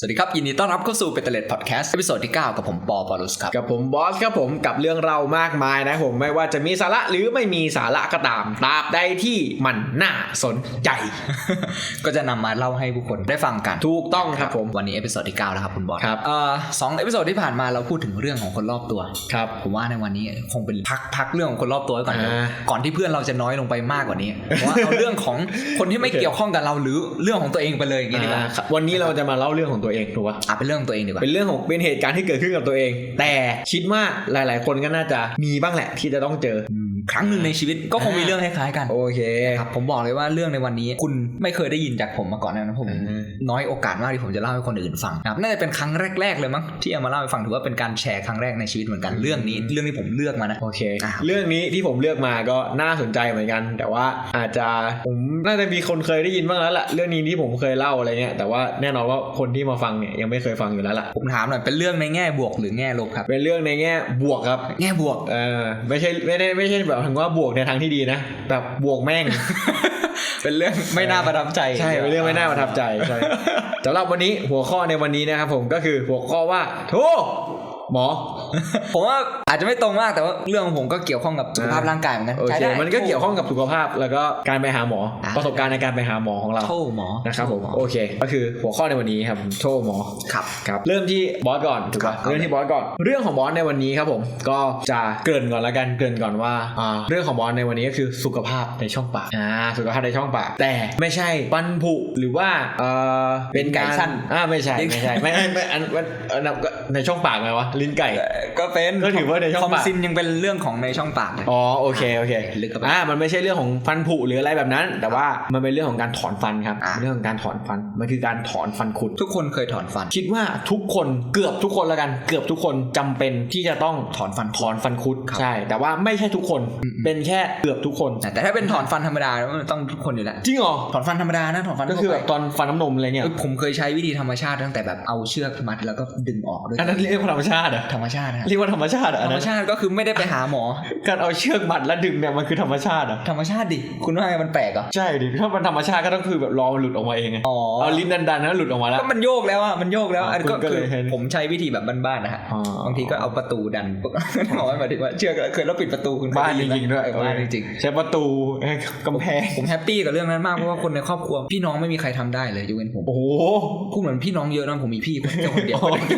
สวัสดีครับ ยินดีต้อนรับเข้าสู่เปเตเลตพอดแคสต์เอพิโซดที่ 9 กับผมปอปอลุสครับ กับผมบอสครับผมกับเรื่องเรามากมายนะผมไม่ว่าจะมีสาระหรือไม่มีสาระก็ตามตราบใดที่มันน่าสนใจ ก็จะนำมาเล่าให้ผู้คนได้ฟังกันถูกต้องครับผม วันนี้เอพิโซดที่ 9 แล้วครับคุณบอสครับ เอ่อสองเอพิโซดที่ผ่านมาเราพูดถึงเรื่องของคนรอบตัว ครับ ผมว่าในวันนี้คงเป็นพักพักเรื่องของคนรอบตัวไว้ก่อนเดี๋ยวอ่า ก่อนที่เพื่อนเราจะน้อยลงไปมากกว่านี้เพราะว่าเอาเรื่องของคนที่ไม่เกี่ยวข้องกับเราหรือเรื่องของตัวเองไปเลยอย่างนี้ดีกว่า อ่าครับวันนี้เราจะมาเล่าเรื่องของตัวเองถูกปะอะเป็นเรื่องของตัวเองดีกว่าเป็นเรื่องของเป็นเหตุการณ์ที่เกิดขึ้นกับตัวเอง แต่คิดว่าหลาย ๆ คนก็น่าจะมีบ้างแหละที่จะต้องเจออืม ครั้งหนึ่งในชีวิตก็คงมีเรื่องคล้ายๆกันโอเคครับผมบอกเลยว่าเรื่องในวันนี้ คุณไม่เคยได้ยินจากผมมาก่อนนะผมอืมน้อยโอกาสมากที่ผมจะเล่าให้คนอื่นฟังครับน่าจะเป็นครั้งแรกๆเลยมั้งที่เอามาเล่าให้ฟังถือว่าเป็นการแชร์ครั้งแรกในชีวิตเหมือนกันเรื่องนี้ เรื่องที่ผมเลือกมานะโอเคอะเรื่องนี้ที่ผมเลือกมาก็น่าสนใจเหมือนกัน แต่ว่าอาจจะผมน่าจะมีคนเคยได้ยินบ้างแล้วล่ะเรื่องนี้ที่ผมเคยเล่าอะไรเงี้ยแต่ว่าแน่นอนว่าคนที่มาฟังเนี่ยยังไม่เคยฟังอยู่แล้วล่ะผมถามหน่อยเป็นเรื่องในแง่บวกหรือแง่ลบครับเป็นเรื่องในแง่บวกครับ แง่บวกเออไม่ใช่ไม่ได้ไม่ใช่แบบถึงว่าบวกในทางที่ดีนะ แบบบวกแม่ง เป็นเรื่องไม่น่าประทับใจ ใช่เป็นเรื่องไม่น่าประทับใจใช่สำหรับวันนี้หัวข้อในวันนี้นะครับผมก็คือหัวข้อว่าโธ่ หมอ ผมว่าอาจจะไม่ตรงมากแต่ว่าเรื่องของผมก็เกี่ยวข้องกับสุขภาพร่างกายเหมือนกันโอใช้เคได้ มันก็เกี่ยวข้องกับสุขภาพแล้วก็การไปหาหมอ อ่า ประสบการณ์ในการไปหาหมอของเราโทษหมอนะครับผมโทษหอโอเค ก็คือหัวข้อในวันนี้ครับโทษหมอ ครับ ครับเริ่มที่บอสก่อนถูกครัป่ะบเริ่มที่บอสก่อน เรื่องของบอสในวันนี้ครับผม ก็จะเกริ่นก่อนแล้วกันเกริ่นก่อนว่าอ่าเรื่องของบอสในวันนี้ก็คือสุขภาพในช่องปากอ่าสุขภาพในช่องปากแต่ไม่ใช่ฟันผุหรือว่าเอ่อเป็นการลิ้นไก่สั้นอ่าไม่ใช่ไม่ใช่ไม่ไม่ไม่อันอันอันนั้นก็ในช่องปากไงวะลิ้นไก่ ก็เป็นก็ถือว่าในช่องคอมปากซินยังเป็นเรื่องของในช่องปากเลย อ๋อโอเคโอเคลึกเข้าไปอ่ามันไม่ใช่เรื่องของฟันผุหรืออะไรแบบนั้น แต่ว่ามันเป็นเรื่องของการถอนฟันครับ อ่าเรื่องของการถอนฟันมันคือการถอนฟันคุด ทุกคนเคยถอนฟัน คิดว่าทุกคนเกือบทุกคนแล้วกัน เกือบทุกคนจำเป็นที่จะต้องถอนฟันถอนฟันคุดครับใช่ แต่ว่าไม่ใช่ทุกคนอืม เป็นแค่เกือบทุกคน แต่ถ้าเป็นถอนฟันธรรมดามันต้องทุกคนอยู่แล้ว จริงเหรอถอนฟันธรรมดานะถอนฟันก็ทั่วคือไปแบบตอนฟันน้ำนมอะไรเนี่ย เอ้ยผมเคยใช้วิธีธรรมชาติตั้งแต่แบบเอาเชือกมัดแล้วก็ดึงออกด้วย อันนั้นเรียกว่าธรรมชาติเหรอธรรมชาตินะเรียกว่าธรรมชาติเหรอธอัรนรมนั้นชาติก็คือไม่ได้ไปหาหมอ การเอาเชือกมัดแล้วดึงเนี่ยมันคือธรรมชาติเหรอธรรมชาติดิคุณว่าไงมันแปลกเหรอใช่ดิถ้ามันธรรมชาติก็ต้องคือแบบรอมันหลุดออกมาเองไงอ๋อเอาลิ้นดันๆแล้วหลุดออกมาแล้วก็มันโยกแล้วอะมันโยกแล้วอ๋ออันก็คุณก็คืเลอยเห็นผมใช้วิธีแบบบ้านๆนะฮะอ๋อบางทีก็เอาประตูดันปุ๊บหมายหมายถึงว่าเชือกเคยแล้วปิดประตูคุณบ้านจริงๆด้วยเออบ้านจริงใช้ประตูให้กำแพงๆผมแฮปปี้กับเรื่องนั้นมากเพราะว่าคนในครอบครัวพี่น้องไม่มีใครทำได้เลยยกเว้นผมโอ้โหพูดเหมือนพี่น้องเยอะนะผมมีพี่แค่คนเดียวโอเค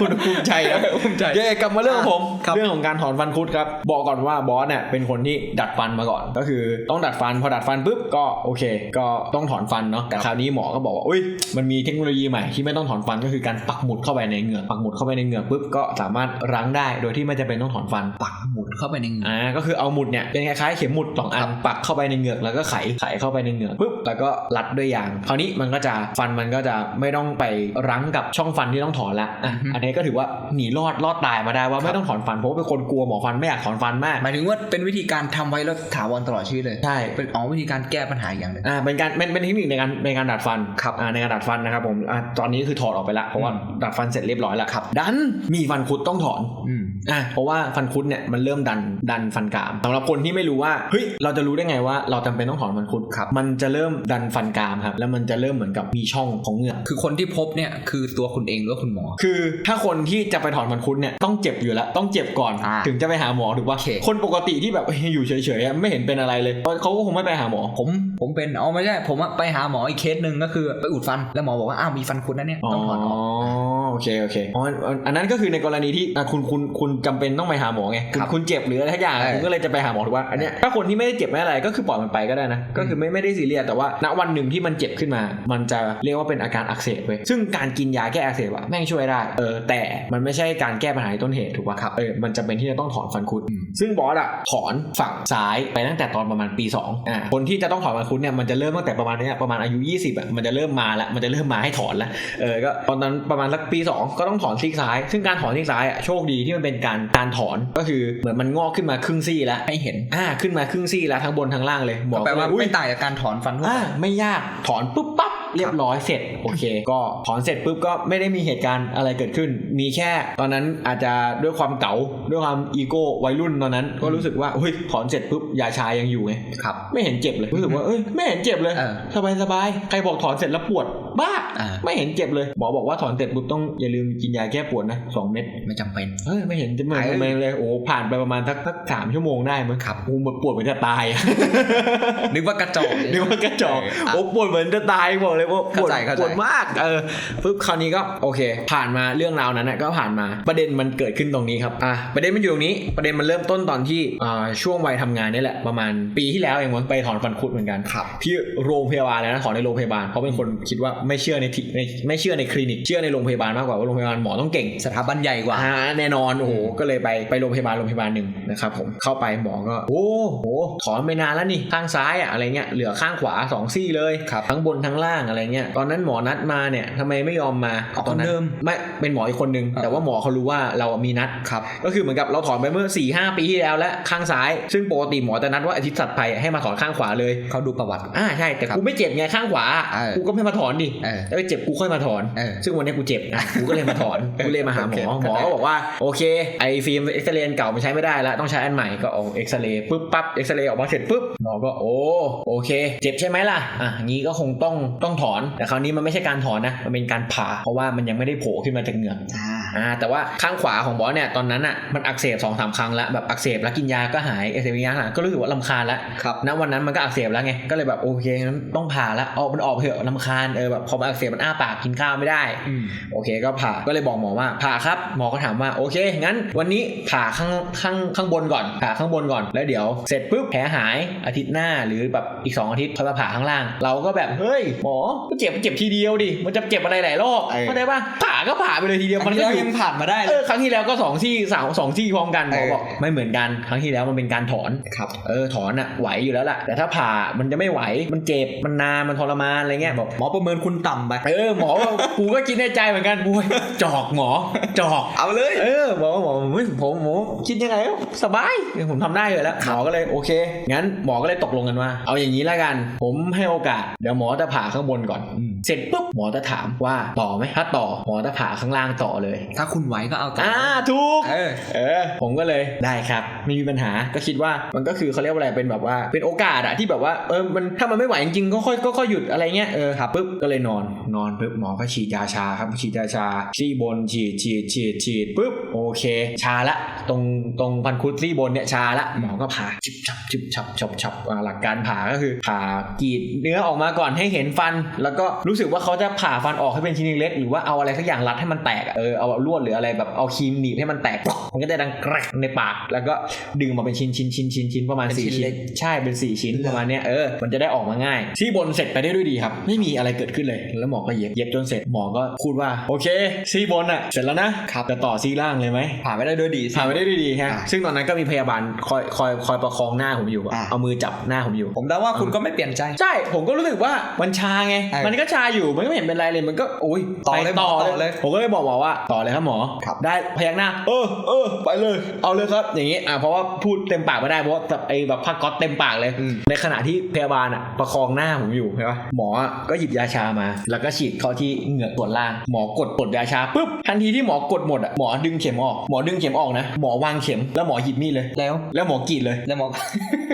คุณภูมิใจนะภูมิใจเย้กลับมาเรื่องของผมครับเรื่องของการถอนฟันคุดครับ บอกก่อนว่าบอสเนี่ยเป็นคนที่ดัดฟันมาก่อน ก็คือต้องดัดฟันพอดัดฟันปุ๊บก็โอเค ก็ต้องถอนฟันเนาะแต่คราวนี้หมอก็บอกว่าอุ้ยมันมีเทคโนโลยีใหม่ที่ไม่ต้องถอนฟันก็คือการปักหมุดเข้าไปในเหงือกปักหมุดเข้าไปในเหงือกปุ๊บก็สามารถรั้งได้โดยที่ไม่จำเป็นต้องถอนฟันปักหมุดเข้าไปในเหงือกอ่าก็คือเอาหมุดเนี่ยเป็นคล้ายๆเข็มหมุดสองอันปักเข้าไปในเหงือกแล้วก็ไขไขเข้าไปในเหงือกปุ๊บแล้วก็รัดด้วยยางคราวนี้มันก็จะฟันมันก็จะไม่ต้องไปรั้งกับช่องฟันที่ต้องถอนละอะอันนี้ก็ถือว่าหนีรอดรอดตายมาได้ว่าไม่ต้องถอนฟันเพราะว่าเป็นคนกลัวหมอฟันไม่อยากถอนฟันมากหมายถึงว่าเป็นวิธีการทำไว้แล้วถาวรตลอดชีวิตเลยใช่เป็นอ๋อวิธีการแก้ปัญหาอีกอย่างหนึ่งอ่าเป็นการเป็นเป็นเทคนิคในการในการดัดฟันครับอ่าในการดัดฟันนะครับผมอ่าตอนนี้คือถอดออกไปละเพราะว่าอืมดัดฟันเสร็จเรียบร้อยแล้วครับดันมีฟันคุดต้องถอนอืมอะเพราะว่าฟันคุดเนี่ยมันเริ่มดันดันฟันกรามสำหรับคนที่ไม่รู้ว่าเฮ้ยเราจะรู้ได้ไงว่าเราจำเป็นต้องถอนฟันคุดครับมันจะเริ่มดันฟันกรามครับแล้วมันจะเริ่มเหมือนกับมีช่องของเหงือกคือคนที่พบเนี่ยคือตัวคุณเองหรือว่าคุณหมอ คือถ้าคนที่จะไปถอนฟันคุดเนี่ยต้องเจ็บอยู่แล้วต้องเจ็บก่อนอ่าถึงจะไปหาหมอถูกป่ะโอเคคนปกติที่แบบเฮ้ยอยู่เฉยๆอะไม่เห็นเป็นอะไรเลยเขาก็คงไม่ไปหาหมอผมผมเป็นอ๋อไม่ใช่ผมอะไปหาหมออีกเคสหนึ่งก็คือไปอุดฟันแล้วหมอบอกว่าอ้าวมีฟันคุดนะเนี่ยต้องถอนออก โอเคโอเคอ๋ออันนั้นก็คือในกรณีที่อะคุณคุณคุณจำเป็นต้องไปหาหมอไงคุณครับคุณเจ็บหรืออะไรทักอย่างใช่คุณก็เลยจะไปหาหมอถูกป่ะอันเนี้ยถ้าคนที่ไม่ได้เจ็บไม่อะไรก็คือปล่อยมันไปก็ได้นะก็คือไม่ไม่ได้ซีเรียสแต่ว่าณวันหนึ่งที่มันเจ็บขึ้นมา มันจะเรียกว่าเป็นอาการอักเสบเว้ยซึ่งการกินยาแก้อักเสบอะแม่งช่วยได้เออแต่มันไม่ใช่การแก้ปัญหาต้นเหตุถูกป่ะครับเออมันจะเป็นที่จะต้องถอนฟันคุดอืมซึ่งบอสอะถอนฝั่งซ้ายไปตั้งแต่ตอนประมาณปี2อ่าคนที่จะต้องถอนฟันคุดเนี่ยมันจะเริ่มตั้งแต่ประมาณเนี้ยประมาณอายุ 20อะมันจะเริ่มมาแล้วมันจะเริ่มมาให้ถอนแล้วเออก็ตอนนั้นประมาณสักปี2ก็ต้องถอนซีกซ้าย ซึ่งการถอนซีกซ้ายอะโชคดีที่มันเป็นการการถอนก็คือเหมือนมันงอกขึ้นมาครึ่งซี่แล้วให้เห็นอ่าขึ้นมาครึ่งซี่แล้วทั้งบนทั้งล่างเลยหมอแปลว่าก็เยอุ๊ยไม่ต่างจากการถอนฟันทั่วอ่าไปไม่ยากถอนปุ๊บปั๊บเรียบร้อยเสร็จโอเค ก็ถอนเสร็จปุ๊บก็ไม่ได้มีเหตุการณ์อะไรเกิดขึ้น มีแค่ตอนนั้นอาจจะด้วยความเก๋าด้วยความอีโก้วัยรุ่นตอนนั้น ก็รู้สึกว่าเฮ้ยถอนเสร็จปุ๊บยาชายังอยู่ไงครับไม่เห็นเจ็บเลยรู้สึกว่าเอ้ยไม่เห็นเจ็บเลยเออสบายสบายๆใครบอกถอนเสร็จแล้วปวดบ้าอ่าไม่เห็นเจ็บเลยหมอบอกว่าถอนเสร็จปุ๊บต้องอย่าลืมกินยาแก้ปวดนะสองเม็ดไม่จำเป็นเฮ้ยไม่เห็นจะเหมือนเอ้ยไม่เลยโอ้โหผ่านไปประมาณสักสักสามชั่วโมงได้มั้งครับโอ้หมดปวดเหมือนจะตายอะนึกว่ากระจอกนึกว่ากระจอกเออโอ้ปวดเหมือนจะตายบอกเลยว่าปวดเข้าใจเข้าใจปวดมากเออปุ๊บคราวนี้ก็โอเค ผ่านมาเรื่องราวนั้นนะก็ผ่านมาประเด็นมันเกิดขึ้นตรงนี้ครับอะประเด็นมันอยู่ตรงนี้ประเด็นมันเริ่มต้นตอนที่อ่าช่วงวัยทำงานนี่แหละประมาณปีที่แล้วเองมั้งไปถอนฟันคุดเหมือนกันครับที่โรงพยาบาลแล้วนะถอนในโรงพยาบาลเพราะเป็นคนคิดว่าไม่เชื่อในที่ในไม่เชื่อในคลินิกเชื่อในโรงพยาบาลมากกว่าว่าโรงพยาบาลหมอต้องเก่งสถาบันใหญ่กว่าอ่าแน่นอนโอ้โหก็เลยไปไปโรงพยาบาลโรงพยาบาลหนึ่งนะครับผมเข้าไปหมอก็โอ้โหถอนไปนานแล้วนี่ข้างซ้ายอะอะไรเงี้ยเหลือข้างขวาสองซี่เลยครับทั้งบนทั้งล่างอะไรเงี้ยตอนนั้นหมอนัดมาเนี่ยทำไมไม่ยอมมาเอาตอนนั้นคนเดิมไม่เป็นหมออีกคนนึงอ่าแต่ว่าหมอเขารู้ว่าเรามีนัดครับก็คือเหมือนกับเราถอนไปเมื่อ4ี่หปีที่แล้วและข้างซ้าย ซึ่งปกติหมอจะนัดว่าอาทิตย์ถัดไปให้มาถอนข้างขวาเลยเขาดูประวัติอ่าใช่แต่ครับกูไม่เจ็บไงข้างขวาเออกูก็ไม่มาถอนดิเออแล้วไปเจ็บกูค่อยมาถอนเออซึ่งวันนี้กูเจ็บอะกูก็เลยมาถอนกูเลยมาหาหมอโอเคหมอก็บอกว่าโอเคไอฟิล์มเอ็กซเรย์เก่ามันใช้ไม่ได้แล้วต้องใช้อันใหม่ก็เอาเอ็กซเรย์ปุ๊บปั๊บเอ็กซเรย์ออกมาเสร็จปุ๊บหมอก็โอ้โอเค เจ็บใช่ไหมล่ะอะงี้ก็คงต้องต้องถอน แต่คราวนี้มันไม่ใช่การถอนนะมันเป็นการผ่าเพราะว่ามันยังไม่ได้โผล่ขึ้นมาจากเหงือกอ่าอ่าแต่ว่าข้างขวาของบอสเนี่ยตอนนั้นอะมันอักเสบสองสามครั้งแล้วแบบอักเสบแล้วกินยาก็หายอักเสบกินยาหายก็รู้สึกว่าลำคาญแล้วครับณวันนั้นมันก็อักเสบแล้วไงก็เลยแบบโอเคงั้นต้องผ่าแล้วเอามันออกไปเถอะลำคาญเออแบบพอมันอักเสบมันอ้าปากกินข้าวไม่ได้อืมโอเคก็ผ่าก็เลยบอกหมอว่าผ่าครับหมอก็ถามว่าโอเค งั้น วันนี้ผ่าข้างข้างข้างบนก่อนผ่าข้างบนก่อนแล้วเดี๋ยวเสร็จปุ๊บแผลหายอาทิตย์หน้าหรือแบบอีก 2 อาทิตย์ค่อยมาผ่าข้างล่าง เราก็แบบเฮ้ยหมอก็เจ็บเจ็บทีเดียวดิมันจะเจ็บอะไรหลายรอบเออเข้าใจป่ะผ่าก็ผ่าไปเลยทีเดียวมัมันนก็ก็อยู่ยังผ่านมาได้เอเลยอครั้งที่แล้วก็สองที่สามสองที่พร้อมกันหมอเออบอกไม่เหมือนกันครั้งที่แล้วมันเป็นการถอนครับเออถอนอะไหวอยู่แล้วล่ะ แต่ถ้าผ่ามันจะไม่ไหวมันเจ็บมันนานมันทรมานอะไรเงี้ยบอกหมอประเมินคุณต่ำไปเออหมอว่ากูก็คิดในใจเหมือนกันกูจอกหมอจอกเอาเลย เออหมอหมอเฮ้ยผมผมคิดยังไงก็สบายผมทำได้อยู่แล้วหมอก็เลยโอเคงั้นหมอก็เลยตกลงกันว่า เอาอย่างนี้แล้วกัน ผมให้โอกาส เดี๋ยวหมอจะผ่าข้างบนก่อนอืม เสร็จปุ๊บหมอจะถามว่าต่อไหมถ้าต่อหมอจะผ่าข้างล่างต่อเลย ถ้าคุณไหวก็เอาต่ออ่าถูกเออเออ ผมก็เลยได้ครับไม่มีปัญหาก็คิดว่ามันก็คือเขาเรียกว่าอะไรเป็นแบบว่าเป็นโอกาสอะที่แบบว่าเออมันถ้ามันไม่ไหวจริงๆก็ค่อยก็ค่อยหยุดอะไรเงี้ยเออครับปุ๊บก็เลยนอนนอนปุ๊บหมอก็ฉีดยาชาครับฉีดยาชาซี่บนฉีดฉีดฉีดฉีดปุ๊บโอเค ชาละตรงตรงพันคุดซี่บนเนี่ยชาละหมอก็ผ่าจิบฉับจิบฉับฉับฉับอ่าหลักการผ่าก็คือผ่ากรีดเนื้อออกมาก่อนให้เห็นฟันแล้วก็รู้สึกว่าเขาจะผ่าฟันออกให้เป็นชิ้นเล็กๆหรือว่าเอาอะไรสักอย่างรัดให้มันแตกอะเออเอาลวดหรืออะไรแบบเอาครีมหนีบให้มันแตกปอกมันก็จะดังแกรกในปาก แล้วก็ดึงมาเป็นชิ้นชิ้นชิ้นชิ้นชิ้นประมาณเป็นสี่ชิ้นชิ้เล็นกใช่เป็นสี่ชิ้นประมาณเนี้ยเออมันจะได้ออกมาง่าย ที่บนเสร็จไปได้ด้วยดีครับ ไม่มีอะไรเกิดขึ้นเลย แล้วหมอก็เย็บเย็บจนเสร็จหมอก็พูดว่าโอเคซี่บนอะเสร็จแล้วนะครับจะต่อซี่ล่างเลยไหมผ่านไม่ได้ด้วยดีสิผ่านไปได้ด้วยดีฮะอ่าซึ่งตอนนั้นก็มีพยาบาลคอยคอยคอยประคองหน้าผมอยู่อะอ่าเอามือจับหน้าผมอยู่ ผมเดาว่าคุณก็ไม่เปลี่ยนใจใช่ผมก็รู้สึกว่ามันชาไงเออมันก็ชาอยู่มันก็ไม่เห็นเป็นไรเลยมันก็โอ้ยต่อเลยไปต่อหมอต่อเลเลยยผมก็เลยบอกหมอว่าต่อเลยครับหมอครับได้พยักหน้า เออเออไปเลย เอาเลยครับ อย่างนี้อะเพราะว่าพูดเต็มปากไม่ได้เพราะว่าแบบไอ้แบบผ้าก๊อตเต็มปากเลยอืมในขณะที่พยาบาลอะประคองหน้าผมอยู่ใช่ปะหมออะก็หยิบยาชามา แล้วก็ฉีดเข้าที่เหงือกส่วนล่างหมอกดกดยาชาปุ๊บทันทีที่หมอกดหมดอะหมอดึงเข็มออกหมอดึงเข็มออกนะหมอวางเข็มแล้วหมอหยิบมีดเลยแล้ว แล้วหมอกรีดเลยแล้วหมอ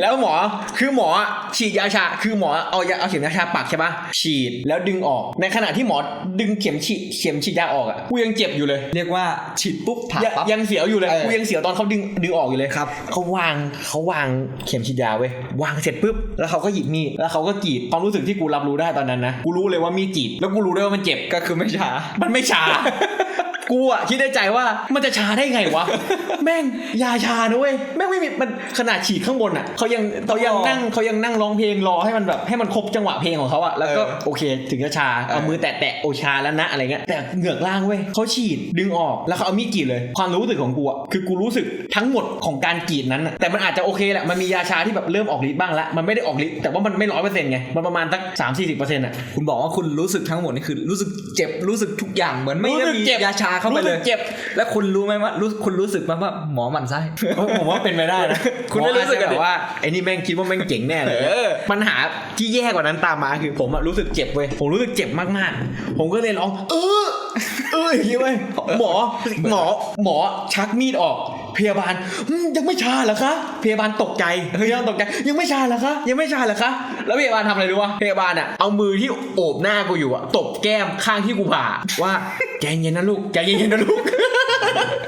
แล้วหมอคือหมอฉีดยาชา คือหมอเอายาเอาเข็มยาชาปักใช่ปะฉีดแล้วดึงออก ในขณะที่หมอดึงเข็มฉีดเข็มฉีดยาออกอะกูยังเจ็บอยู่เลย เรียกว่าฉีดปุ๊บผ่ายังปั๊บ ยังเสียวอยู่เลยเออ กูยังเสียวตอนเขาดึงดึงออกอยู่เลยครับเขาวางเขาวางเข็มฉีดยาเว้ยวางเสร็จปุ๊บแล้วเขาก็หยิบมีดแล้วเขาก็กรีดความรู้สึกที่กูรับรู้ได้ตอนนั้นนะกูรู้เลยว่ามีดกรีดแล้วกูรู้ด้วยว่ามันเจ็บ ก็คือไม่ช้า มันไม่ชา กูอะคิดในใจว่ามันจะชาได้ไงวะ แม่งยาชานะเว้ยแม่งไม่มีมันขนาดฉีดข้างบนอะเขายังเขายังนั่งเขายังนั่งร้องเพลงรอให้มันแบบให้มันครบจังหวะเพลงของเขาอะแล้วก็เออโอเค ถึงจะชาเอาเออมือแตะแตะโอชาแล้วนะอะไรเงี้ยแต่เหงือกล่างเว้ยเขาฉีดดึงออกแล้วเขาเอามีดกรีดเลย ความรู้สึกของกูอะคือกูรู้สึกทั้งหมดของการกรีดนั้นอะแต่มันอาจจะโอเคแหละมันมียาชาที่แบบเริ่มออกฤทธิ์บ้างละมันไม่ได้ออกฤทธิ์แต่ว่ามันไม่ร้อยเปอร์เซ็นต์ไงมันประมาณสักสามสี่สิบเปอร์เซ็นต์อะคุณบอกว่าคุณรู้สึกทั้งหมดนี่คือรู้สึกเจ็บรู้สึกทุกอย่างเหมือนไม่รู้ได้สึกมีเจ็บยาชาเข้าไปเลยรู้สึกเจ็บ แล้วคุณรู้ไหมว่ารู้คุณรู้สึกไหมว่าหมอหมันไส้เออผมว่าเป็นไปได้นะคุณไม่รู้สึกหออาจจะอะดิแบบว่าไอ้นี่แม่งคิดว่าแม่งเจ๋งแน่เลยเออปัญหาที่แย่กว่านั้นตามมาคือผมอะรู้สึกเจ็บเว้ยผมรู้สึกเจ็บมากๆ ผมก็เลยร้องเออเอออย่างงี้เว้ยหมอหมอหมอชักมีดออกพยาบาลอืมยังไม่ชาเหรอคะพยาบาลตกใจพยาบาลตกใจยังไม่ชาเหรอคะยังไม่ชาเหรอคะแล้วพยาบาลทำอะไรรู้วะพยาบาลอะเอามือที่โอบหน้ากูอยู่อะตบแก้มข้างที่กูผ่าว่า ใจเย็นนะลูกใจเย็นๆนะลูก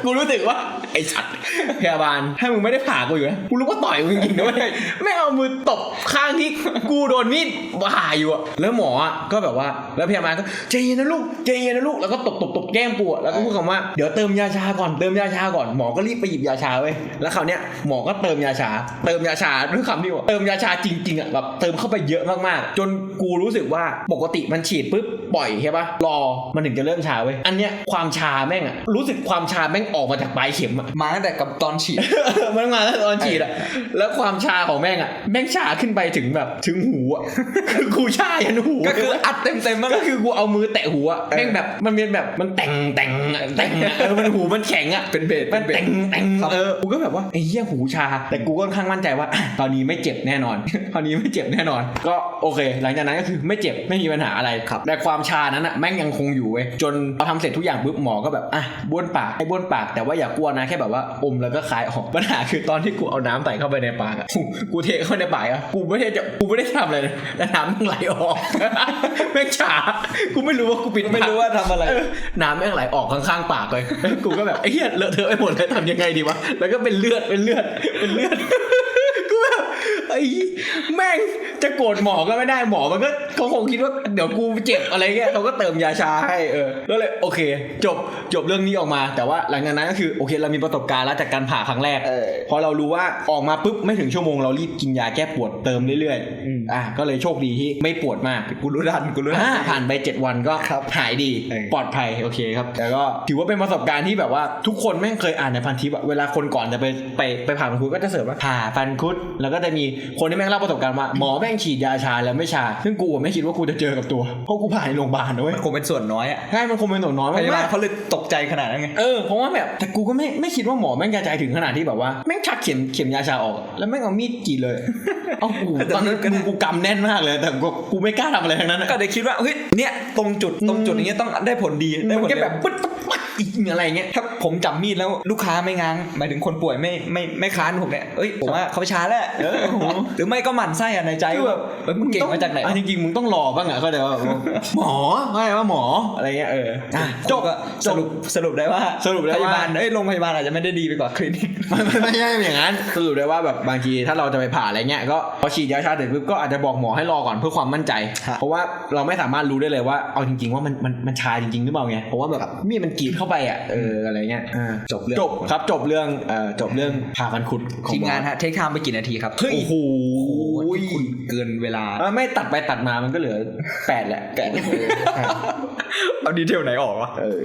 กูรู้สึกว่าไอ้สัตว์พยาบาลถ้ามึงไม่ได้ผ่ากูอยู่นะกูรู้ว่าต่อยมึงจริงๆนะเว้ยไม่งเอามือตบข้างที่กูโดนมีดผ่าอยู่อะแล้วหมออะก็แบบว่าแล้วพยาบาลก็ใจเย็นนะลูกใจเย็นนะลูกแล้วก็ตบตบตบแก้มกูอะแล้วก็พูดคำว่าเดี๋ยวเติมยาชาก่อนเติมยาชาก่อนหมอก็รีบไปหยิบยาชาเว้ยแล้วคราวเนี้ยหมอก็เติมยาชา เติมยาชาด้วยคำที่ว่าเติมยาชาจริงๆอะแบบเติมเข้าไปเยอะมากๆ จนกูรู้สึกว่าปกติมันฉีดปุ๊บปล่อยใช่ปะรอมันถึงจะเริ่มชาเว้ยอันเนี้ยความชาแม่งอะรู้สึกความชาแม่งออกมาจากปลายเข็มอะมาตั้งแต่กับตอนฉีด มันมาแล้วตอนฉีดอะแล้วความชาของแม่งอะแม่งชาขึ้นไปถึงแบบถึงหูอะคือกูชายันหูก็คืออัดเต็มเต็มๆมาเลก็ยคือกูเอามือแตะหูอะแม่งแบบมันเป็นแบบมันแต่งแต่งอะแต่งอะเออมันหูมันแข็งอะเป็นเบสมันเป็นเบสแต่งแต่งเออกูก็แบบว่าไอ้เหี้ยหูชา แต่กูก็ค่อนข้างมั่นใจว่าตอนนี้ไม่เจ็บแน่นอนตอนนี้ไม่เจ็บแน่นอน ก็โอเค หลังจากนั้นก็คือไม่เจ็บไม่มีปัญหาอะไรครับแต่ความชานั้นอะแม่งยังคงอยู่เว้ยจนพอทำเสร็จทุกอย่างปุ๊บหมอก็แบบอะบ้วนปากให้บ้วนปากแต่ว่าอย่ากลัวนะแค่แบบว่าอมแล้วก็คายออกปัญหาคือตอนที่กูเอาน้ำใส่เข้าไปในปากอะกูกูเทเข้าไปในปากอะกูไม่ได้จะกูไม่ได้ทำอะไรเลยแต่น้ำมันไหลออกแม่งชากูไม่รู้ว่ากูปิดปากไม่รู้ว่าทำอะไรเออน้ำแม่งไหลออกข้างๆปากเลยกูก็แบบไอ้เหี้ยเลอะเทอะไปหมดเลยทำยังไงดีวะแล้วก็เป็นเลือดเป็นเลือดเป็นเลือดกูแบบไอ้แม่ง จะโกรธหมอก็ไม่ได้หมอมันก็เขาคงคิดว่าเดี๋ยวกูเจ็บอะไรเงี้ยเขาก็เติมยาชาให้เออก็เลยโอเค จบจบเรื่องนี้ออกมา แต่ว่าหลังจากนั้นก็คือโอเคเรามีประสบการณ์แล้วจากการผ่าครั้งแรกเออพอเรารู้ว่าออกมาปุ๊บไม่ถึงชั่วโมงเรารีบกินยาแก้ปวดเติมเรื่อยอืมๆ อะก็เลยโชคดีที่ไม่ปวดมากกูรู้ทันกูรู้ทัอ่านผ่านไป 7 วันก็ครับหายดีเออ ปลอดภัยโอเคครับแต่ก็ถือว่าเป็นประสบการณ์ที่แบบว่าทุกคนแม่งเคยอ่านในพันทิปอะเวลาคนก่อนจะไปไปไปผ่าฟันคุดก็จะเสิร์ฟว่าผ่าฟันคุด แล้วก็จะมีคนที่แม่งเล่าประสบการณ์ว่าหมอแม่งฉีดยาชาแล้วไม่ชา ซึ่งกูอะไม่คิดว่ากูจะเจอกับตัวเพราะกูผ่าในโรงพยาบาลนะเว้ยมันคงเป็นส่วนน้อยอะใช่มันคงเป็นหนูน้อยพยาบาลมากเขาเลยตกใจขนาดนั้นไง เออเพราะว่าแบบแต่กูก็ไม่ไม่คิดว่าหมอแม่งจะใจถึงขนาดที่แบบว่าแม่งชักเข็มเข็มยาชาออก แล้วแม่งเอามีดกรีดเลย เอ้ากูตอนนั้นกูกูกำแน่นมากเลยแต่กูกูไม่กล้าทำอะไรทั้งนั้นอะก็เลยคิดว่าเฮ้ยเนี่ยตรงจุดตรงจุดอย่างเงี้ยต้องได้ผลดีได้มันผลแค่เร็วแบบปึ๊ดปึ๊ดปึ๊ดอีกอะไรเงี้ยถ้าผมจับมีดแล้วลูกค้าไม่ง้างหมายถึงคนป่วยไม่ไม่ไม่ค้านผมเนี่ยเอ้ยผมว่าเขาช้าแล้วเออหรือไม่ก็หมั่นไส้อะในใจคือว่าแบบเอ้ยมึงเก่งมาจากไหนอะจริงๆมึงต้องรอบ้างอะก็แต่ว่าหมอไม่ว่าหมออะไรเงี้ยเอออะจจบบก็สรุปสรุปได้ว่าสรุปได้ว่าพยาบาลเอ้ยโรงพยาบาลอาจจะไม่ได้ดีไปกว่าคลินิกไม่ไม่ไม่ใช่อย่างนั้นสรุปได้ว่าแบบบางทีถ้าเราจะไปผ่าอะไรเงี้ยก็พอฉีดยาชาเสร็จปุ๊บก็อาจจะบอกหมอให้รอก่อนเพื่อความมั่นใจฮะเพราะว่าเราไม่สามารถรู้ได้เลยว่าเอาจริง ๆ ว่ามันมันมันชาจริงๆหรือเปล่าไงเพราะว่าแบบมีดมันกรีดเข้าไปอะเอออะไรเงี้ยอ่าจบเรื่องจบครับจบเรื่องเอ่อจบเรื่องผ่าฟันคุดของทีมหองานฮะเทคไทม์ไปกี่นาทีครับโอ้โหคุณเกินเวลาเออไม่ตัดไปตัดมามันก็เหลือแปดแหละแปดเอาดีเทลไหนออกวะเออ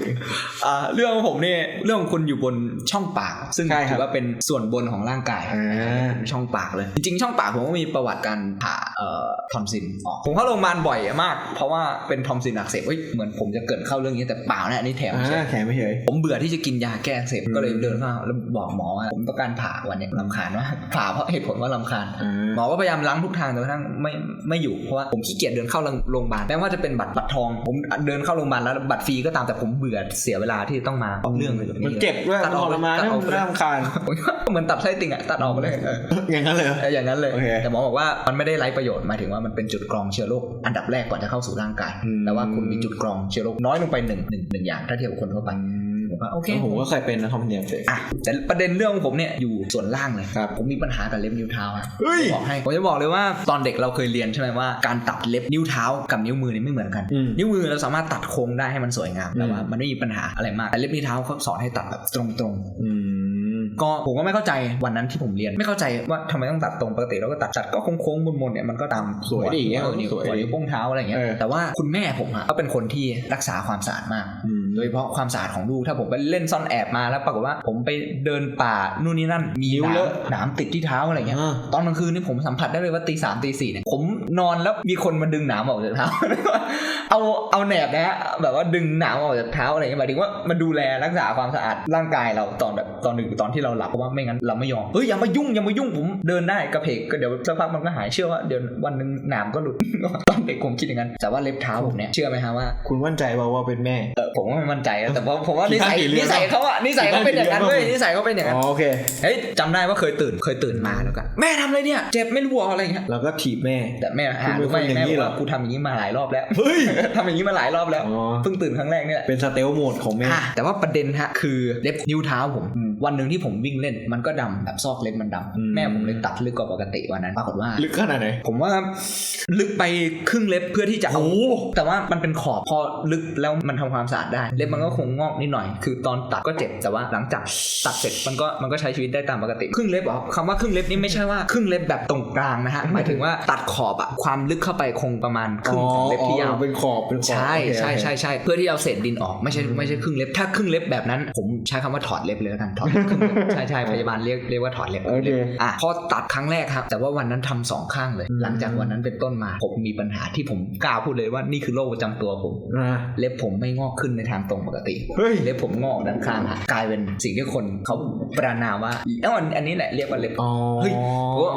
อ่าเรื่องของผมเนี่ยเรื่องของคุณอยู่บนช่องปาก ซึ่งใช่ครับถือว่าเป็นส่วนบนของร่างกายอ่าช่องปากเลย จริงๆ ช่องปากผมก็มีประวัติการผ่าเอ่อทอมซินออกผมเข้าโรงพยาบาลบ่อยมาก เพราะว่าเป็นทอมซินอักเสบเฮ้ยเหมือนผมจะเกิดเข้าเรื่องนี้แต่เปล่านะอันนี้แถมไม่ใช่อ่าแขนไม่เฉยผมเบื่อที่จะกินยาแก้อักเสบอืมก็เลยเดินเข้าแล้วบอกหมอว่าผมต้องการผ่าวันเนี้ยลำคาญว่าผ่าเพราะเหตุผลว่าลำคาญอ่าหมอก็พยายามล้างทุกทางจนกระทั่งไม่ไม่อยู่เพราะว่าผมขี้เกียจเดินเข้าโรงพยาบาลแม้ว่าจะเป็นบัตรบัตรทองผมเดินเข้าโรงพยาบาลแล้วบัตรฟรีก็ตามแต่ผมเบื่อเสียเวลาที่ต้องมาเพราะเรื่องอะไรแบบนี้มันเจ็บด้วยตัดออกทรมานตัดนะออกมันไปเลยน่ารำคาญผมว่าเหมือนตัดไส้ติ่งอะตัดออกไปเลยเอออย่างนั้นเลยเหรอเอออย่างนั้นเลยโอเคแต่หมอบอกว่ามันไม่ได้ไร้ประโยชน์หมายถึงว่ามันเป็นจุดกรองเชื้อโรคอันดับแรกก่อนจะเข้าสู่ร่างกายอืมแต่ว่าคุณมีจุดกรองเชื้อโรคน้อยลงไปหนึ่งหนึ่งหนึ่งอย่างถ้าเทียบกับคนทั่วไป ผมว่าโอเคผมก็เคยเป็นนะทอมเนียมเสร็จอะแต่ประเด็นเรื่องของผมเนี่ยอยู่ส่วนล่างเลยครับผมมีปัญหากับเล็บนิ้วเท้าอะเฮ้ยผมบอกให้ผมจะบอกเลยว่าตอนเด็กเราเคยเรียนใช่ไหมว่าการตัดเล็บนิ้วเท้ากับนิ้วมือนี่ไม่เหมือนกันอืมนิ้วมือเราสามารถตัดโค้งได้ให้มันสวยงามแต่ว่าอืมมันไม่มีปัญหาอะไรมากแต่เล็บนิ้วเท้าเขาสอนให้ตัดแบบตรงๆอืมก็ผมก็ไม่เข้าใจวันนั้นที่ผมเรียนไม่เข้าใจว่าทำไมต้องตัดตรงปกติเราก็ตัดจัดก็โค้งๆมนๆเนี่ยมันก็ตามสวยดีเออนิ้วสวยดีหัวนิ้วโป้งเท้าอะไรอย่างเงี้ยเออแต่ว่าคุณแม่ผมอะก็เป็นคนที่รักษาความสะอาดมากอืม โดยเฉพาะความสะอาดของลูกถ้าผมไปเล่นซ่อนแอบมาแล้วปรากฏว่าผมไปเดินป่านู่นนี่นั่นมีนิ้วหเลนามอะหนามติดที่เท้าอะไรเงี้ยอ่าตอนกลางคืนนี่ผมสัมผัสได้เลยว่าตีสามตีสี่เนี่ยผมนอนแล้วมีคนมาดึงหนามออกจากเท้าเอาเอาแหนบนะฮะแบบว่าดึงหนามออกจากเท้าอะไรเงี้ยหมายถึงว่ามาดูแลรักษาความสะอาดร่างกายเราตอนแบบตอนดึกตอนที่เราหลับเพราะว่าไม่งั้นเราไม่ยอมเฮ้ยอย่ามายุ่งอย่ามายุ่งผมเดินได้กระเพกก็เดี๋ยวสักพักมันก็หายเชื่อว่าเดี๋ยววันหนึ่งหนามก็หลุดตอนเด็กผมคิดอย่างนั้นแต่ว่าเล็บเท้าผมเนี่ยเชื่อไหมฮะว่าคุณมั่นใจว่าว่าเป็นแม่เออผมว่าไม่มั่นใจอะแต่ว่าผมว่านิสัยกี่เรื่องนิสัยเขาอะนิสัยเขาเป็นอย่างนั้นกี่เรื่เว้อยงนิสัยเขาเป็นอย่างนั้นอ๋อโอเคเฮ้ยจำได้ว่าเคยตื่นเคยตื่นมาแล้วกันแม่ทำอะไรเนี่ยเจ็บไม่รู้เหรออะไรเงี้ยแล้วก็ถีบแม่แต่แม่หาคุณเป็นรู้ไหมคนอย่างแม่นี้บอกเหรอว่ากูทำอย่างนี้มาหลายรอบแล้วเฮ้ยทำอย่างนี้มาหลายรอบแล้วอ๋อเพิ่งตื่นครั้งแรกเนี่ยแหละเป็นสเตลโหมดของแม่อะแต่ว่าประเด็นฮะคือเล็บนิ้วเท้าผมอืมวันหนึ่งที่ผมวิ่งเล่นมันก็ดำแบบซอกเล็บมันดอืมำแม่ผมเลยตัดลึกกว่าปกติวันนั้นปรากฏว่า ลึกขนาดไหนผมว่าลึกไปครึ่งเล็บเพื่อที่จะเอาแต่ว่ามันเป็นขอบพอลึกแล้วมันทำความสะอาดได้ เล็บมันก็คงงอกนิดหน่อย คือตอนตัดก็เจ็บแต่ว่าหลังจากตัดเสร็จมันก็มันก็ใช้ชีวิตได้ตามปกติครึ่งเล็บเหรอคำว่าครึ่งเล็บนี่ไม่ใช่ว่าครึ่งเล็บแบบตรงกลางนะฮะหมายถึงว่าตัดขอบอะความลึกเข้าไปคงประมาณครึ่งของเล็บที่ยาวเป็นขอบเป็นขอบใช่โอเคใช่โอเคใช่ใช่เพื่อที่เอาเศษดินออกไม่ใช่ไม่ใช่ครึ่งเล็บถ้าครึ่งเล็บแบบนั้น ผมใช้คำว่าถอดเล็บเลยแล้วกันถอดครึ่งเล็บใช่ใช่พยาบาลเรียกเรียกว่าถอดเล็บโอเคอะพอตัดครั้งแรกครับแต่ว่าวันนั้นทำสองข้างเลยอืมหลังจากวันนั้นเป็นต้นมาผมมีปัญหาที่ผมกล้าพูดเลยว่านี่คือโรคประจำตัวผมอ่าเล็บผมไม่งอกขึ้นในทางตรงปกติเฮ้ยเล็บผมงอกด้านข้างฮะกลายเป็นสิ่งที่คนเขาประนามว่าเอ้าอันอันนี้แหละเรียกว่าเล็บอ๋อเฮ้ย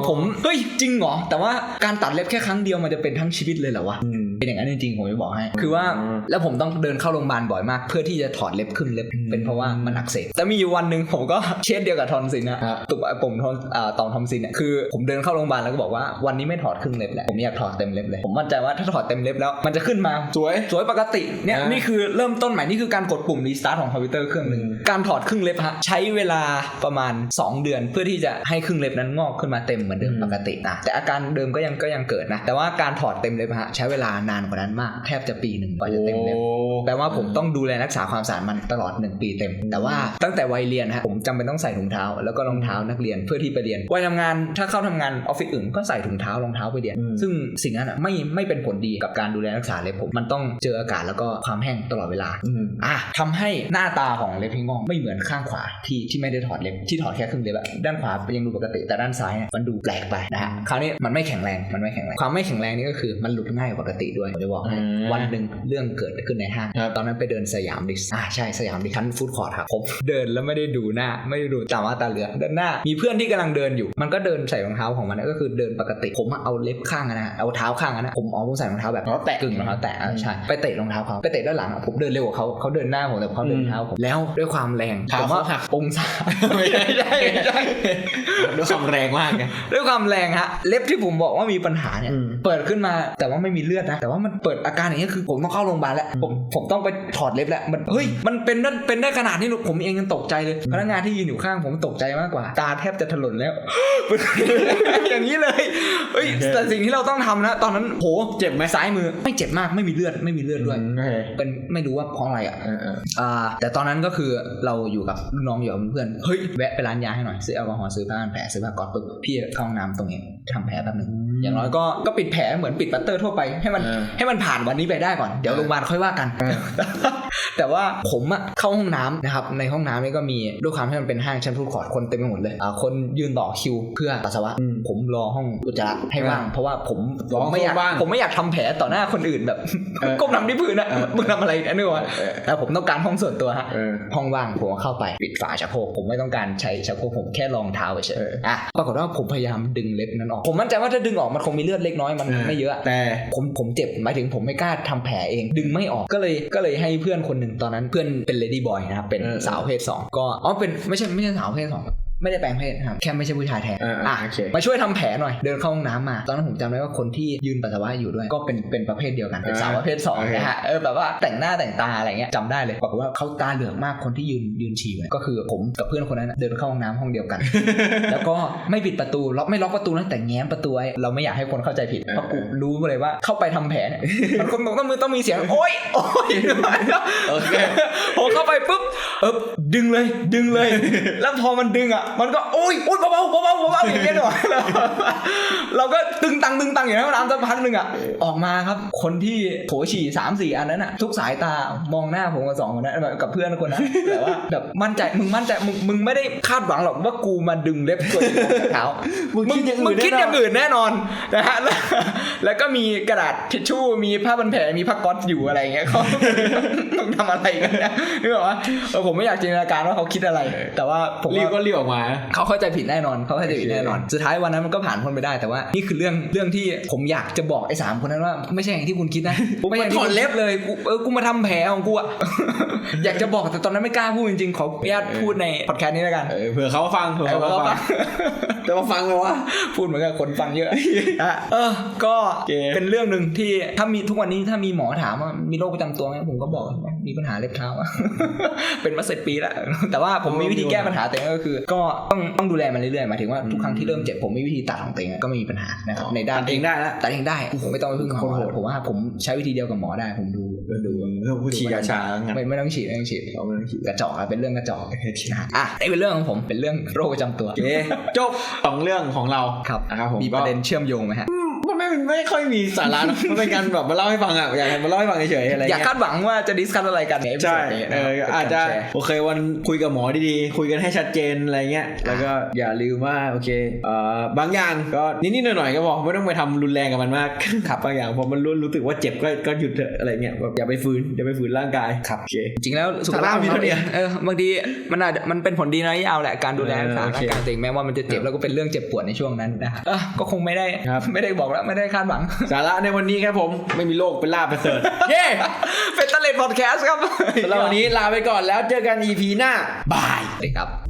ผมเฮ้ยจริงเหรอแต่ว่าการตัดเล็บแค่ครั้งเดียวมันจะเป็นทั้งชีวิตเลยเหรอวะอืม เป็นอย่างนั้นจริงๆผมจะบอกให้ คือว่าอืมแล้วผมต้องเดินเข้าโรงพยาบาลบ่อยมาก เพื่อที่จะถอดเล็บครึ่งเล็บอืมเป็นเพราะว่ามันอักเสบแต่มีอยู่วันหนึ่งผมก็เช่นเดียวกับทอนซินนะฮะตุกปุ่มทอนอ่าต่อมทอมซินเนี่ยคือผมเดินเข้าโรงพยาบาลแล้วก็บอกว่าวันนี้ไม่ถอดครึ่งเล็บแล้วผมอยากถอดเต็มเล็บเลยผมมั่นใจว่าถ้าถอดเต็มเล็บแล้วมันจะขึ้นมาสวยสวยปกติเนี่ยอ่านี่นี่คือเริ่มต้นใหม่นี่คือการกดปุ่มรีสตาร์ทของคอมพิวเตอร์เครื่องหนึ่งอืมการถอดครึ่งเล็บฮะใช้เวลาประมาณ 2 เดือนเพื่อที่จะให้ครึ่งเล็บนั้นงอกขึ้นมาเต็มเหมือนเดิมปกตินะแต่อาการเดิมก็ยังก็ยังเกิดนะแต่ว่าการถอดเต็มเล็บฮะใช้เวลานานกว่านั้นมากแทบจะปีหนึ่งกว่าจะเต็มเล็บโอ้แปลว่าผมต้องดูแลรักษาความสะอาดมันตลอด 1 ปีเต็ม แต่ว่าตั้งแต่วัยเรียนฮะผมจำเป็นต้องใส่ถุงเท้า แล้วก็รองเท้านักเรียนเพื่อที่ไปเรียนวัยทำงานถ้าเข้าทำงานออฟฟิศอื่นก็ใส่ถุงเท้ารองเท้าไปเรียนอืมซึ่งสิ่งนั้นอะไม่ไม่เป็นผลดีกับการดูแลรักษาเล็บผมมันต้องเจออากาศแล้วก็ความแห้งตลอดเวลาอืมอะทำให้หน้าตาของเล็บที่งอกไม่เหมือนข้างขวาที่ที่ไม่ได้ถอดเล็บที่ถอดแค่ครึ่งเล็บอะด้านขวายังดูปกติแต่ด้านซ้ายเนี่ยมันดูแปลกไปนะฮะคราวนี้มันไม่แข็งแรงมันไม่แข็งแรงความไม่แข็งแรงนี่ก็คือมันหลุดง่ายกว่าปกติด้วยผมจะบอกให้อืมวันหนึ่งเรื่องเกิดขึ้นในห้างครับตอนนั้นไปเดินสยามดิสอ่าใช่สยามดิสชั้นฟู้ดคอร์ทครับผมเดินแล้วไม่ได้ดูหน้า ไม่ได้ดูตามาตาเหลือเดินหน้า มีเพื่อนที่กำลังเดินอยู่ มันก็เดินใส่รองเท้าของมันนะก็คือเดินปกติ ผมอะเอาเล็บข้างอะนะเอาเท้าข้างอะนะผมเอาผมใส่รองเท้าแบบอ๋อแตะกึ่งรองเท้าแตะอะใช่ไปเตะรองเท้าเขาไปเตะด้านหลังอะผมเดินเร็วกว่าเขาเขาเดินหน้าผมแต่เขาเดินเท้าผมแล้วด้วยความแรงเท้าผมว่าเขาหักองศาไม่ใช่ใช่ใช่ด้วยความแรงมากไงด้วยความแรงฮะเล็บที่ผมบอกว่ามีปัญหาเนี่ยอืมเปิดขึ้นมาแต่ว่าไม่มีเลือดนะแต่ว่ามันเปิดอาการอย่างนี้ยคือผมต้องเข้าโรงพยาบาลแล้วผมผมต้องไปถอดเล็บแล้วมันเฮ้ยมันเป็นได้เป็นได้ขนาดนี้หรอผมเองยังตกใจเลยพนักงานที่ยืนอยู่ข้างผมตกใจมากกว่า ตาแทบจะถลนแล้ว อย่างนี้เลยเฮ้ยแต่สิ่งที่เราต้องทำนะ ตอนนั้นโหเจ็บไหมซ้ายมือ ไม่เจ็บมากไม่มีเลือดไม่มีเลือดด้วยโอเคเป็นไม่รู้ว่าเพราะอะไรอะเออเอออ่าแต่ตอนนั้นก็คือเราอยู่กับรุ่นน้องอยู่กับเพื่อนเฮ้ยแวะไปร้านยาให้หน่อยซื้อแอลกอฮอล์ซื้อผ้าพันแผลซื้อผ้าก๊อซปุ๊บพี่เข้าห้องน้ำตรงนี้ทำแผลแป๊บหนึง อย่างน้อยก็ก็ปิดแผลเหมือนปิดปัตเตอร์ทั่วไปให้มันเออให้มันผ่านวันนี้ไปได้ก่อน เดี๋ยวโรงพยาบาลค่อยว่ากันเออแต่ว่าผมอะเข้าห้องน้ำนะครับ ในห้องน้ำนี่ก็มีด้วยความที่มันเป็นห้างชั้นฟูดคอร์ทคนเต็มไปหมดเลยอ่าคนยืนต่อคิวเพื่อปัสสาวะอืมผมรอห้องอุจจาระให้ว่าง เพราะว่าผมรอผมไม่อยากว่างผมไม่อยากทำแผลต่อหน้าคนอื่นแบบเออก้มทำที่พื้นนะเออมึงทำอะไรเนี่ยนึกว่าเออแล้วผมต้องการห้องส่วนตัวฮะเออห้องว่างผมก็เข้าไปปิดฝาชักโครกผมไม่ต้องการใช้ชักโครกผมแค่รองเท้าเฉยเออๆอะปรากฏว่าผมพยายามดึงเล็บนั้นออกผมมั่นใจว่าถ้าดึงออกมันคงมีเลือดเล็กน้อยมันไม่เยอะแต่ผมผมเจ็บหมายถึงผมไม่กล้าทำแผลเอง ดึงไม่ออกก็เลยก็เลยให้เพื่อนคนหนึ่งตอนนั้นเพื่อนเป็นเลดี้บอยนะครับเป็นเออสาวเพศสองก็อ๋อเป็นไม่ใช่ไม่ใช่สาวเพศสอง ไม่ได้แปลงเพศนะครับแค่ไม่ใช่ผู้ชายแท้เออเออโอเคมาช่วยทำแผลหน่อยเดินเข้าห้องน้ำมา ตอนนั้นผมจำได้ว่าคนที่ยืนปัสสาวะอยู่ด้วย ก็เป็นเป็นประเภทเดียวกันเป็นสาวประเภทสองโอเคนะฮะเออแบบว่าแต่งหน้าแต่งตาอะไรเงี้ยจำได้เลยบอกว่าเขาตาเหลือกมากคนที่ยืนยืนฉี่เนี่ยก็คือผมกับเพื่อนคนนั้นนะเดินเข้าห้องน้ำห้องเดียวกัน แล้วก็ไม่ปิดประตูล็อกไม่ล็อกประตูนะแต่แง้มประตูไว้เราไม่อยากให้คนเข้าใจผิดเพราะกูรู้เลยว่าเข้าไปทำแผลเนี่ยมันคนต้องมือต้องมีเสียงโอ๊ยโอ๊ยโอเคพอเข้าไปปุ๊บเออดึงเลยดึงเลย แล้วพอมันดึงอะมันก็โอ้ยโอ้ยเบาๆเบาๆเบาๆอย่างเงี้ยหรอแล้วเราก็ตึงตังตึงตังอย่างนั้นน้ำสักพักหนึ่งอะออกมาครับ คนที่โถฉี่สามสี่อันนั้นอะทุกสายตามองหน้าผมกับสองคนนั้นแบบกับเพื่อนคนนั้นแต่ว่าแบบมั่นใจมึงมั่นใจมึงมึงไม่ได้คาดหวังหรอกว่ากูมาดึงเล็บตัวเองออกจากเท้ามึงคิดอย่างอื่นมึงคิดแน่นอนอย่างอื่นแน่นอนนะฮะแล้วแล้วก็มีกระดาษทิชชู่มีผ้าพันแผลมีผ้าก๊อซอยู่อะไรอย่างเงี้ยเขาต้องทำอะไรกันเนี่ยนึกออกปะเออผมไม่อยากจินตนาการว่าเขาคิดอะไร แต่ว่าผมรีบก็ว่ารีบออกมาเขาเข้าใจผิดแน่นอนเขาเข้าใจผิดโอเคแน่นอน สุดท้ายวันนั้นมันก็ผ่านพ้นไปได้แต่ว่านี่คือเรื่องเรื่องที่ผมอยากจะบอกไอ้สามคนนั้นว่าไม่ใช่อย่างที่คุณคิดนะไม่ใช่อย่างที่คุณเล็บเลยกูเออกูมาทำแผลของกูอะอยากจะบอกแต่ตอนนั้นไม่กล้าพูดจริงๆขออนุญาตพูดในพอดแคสต์นี้แล้วกันเออเผื่อเขาฟังเผื่อเออเขาเขาฟัฟังงแต่ว่าฟังไหมวะพูดเหมือนกับคนฟังเยอะอะเออ ก็โอเคเป็นเรื่องหนึ่งที่ถ้ามีทุกวันนี้ถ้ามีหมอถามว่ามีโรคประจำตัวไหมผมก็บอกว่ามีปัญหาเล็บเท้าอะเป็นมาสิบปีแล้วแต่ว่าผมมีวิธีแก้ปัญหาตัวเองก็คือ ก็ต้องต้องดูแลมันเรื่อยๆหมายถึงว่าทุกครั้งที่เริ่มเจ็บผมมีวิธีตัดของตัวเองก็ไม่มีปัญหานะครับในด้านตัดเองได้แล้วตัดเองได้ผมไม่ต้องไปพึ่งหมโคตรอโหดผมว่าผมใช้วิธีเดียวกับหมอได้ ผมดูดูเรื่องผู้ฉีดยาชางั้นไม่ไม่ต้องฉีดไม่ต้องฉีดเอาไม่ต้องฉีดกระจอกอะเป็นเรื่องกระจอกนะฮะอะนี่เป็นเรื่องของผมเป็นเรื่องโรคประจำตัวโอเคจบสองเรื่องของเราครับนะครับผมมีประเด็นเชื่อมโยงไหมฮะมัน ไม่ไม่ค่อยมีสาระนะมันเป็นการแบบมาเล่าให้ฟังอะอยากมาเล่าให้ฟังเฉยๆอะไรอยากเงี้ยคาดหวังว่าจะดิสคัทอะไรกันใน episode ใช่นี้เอนะอครับอาจจะเป็นการแชร์ โอเควันคุยกับหมอดีๆ คุยกันให้ชัดเจนอะไรเงี้ยแล้วก็อย่าลืมว่าโอเคเอ่อบางอย่างก็นิดๆหน่อยๆก็บอกไม่ต้องไปทำรุนแรงกับมันมากครับบางอย่างพอมันรู้รู้สึกว่าเจ็บก็ก็หยุดเถอะอะไรเงี้ยแบบอย่าไปฝืนอย่าไปฝืนร่างกายครับ โอเค จริงๆแล้วสุขภาพสาระมีเท่านี้เออบางทีมันอาจจะมันเป็นผลดีนะยาวแหละการดูแลเออรักษาโอร่าเคงกายตัวเองแม้ว่ามันจะเจ็บแล้วก็เป็นเรื่องเจ็บปวดในช่วงนั้นนะฮะเออก็คงไม่ได้ครับ ไม่ได้บอกแล้วไม่ได้คาดหวัง สาระในวันนี้ครับผม ไม่มีโรคเป็นลาบประเสริฐเย้เป็นตะเลดพอดแคสต์ครับสำหรับวันนี้ลาไปก่อนแล้วเจอกัน EP หน้า บายสวัสดีครับ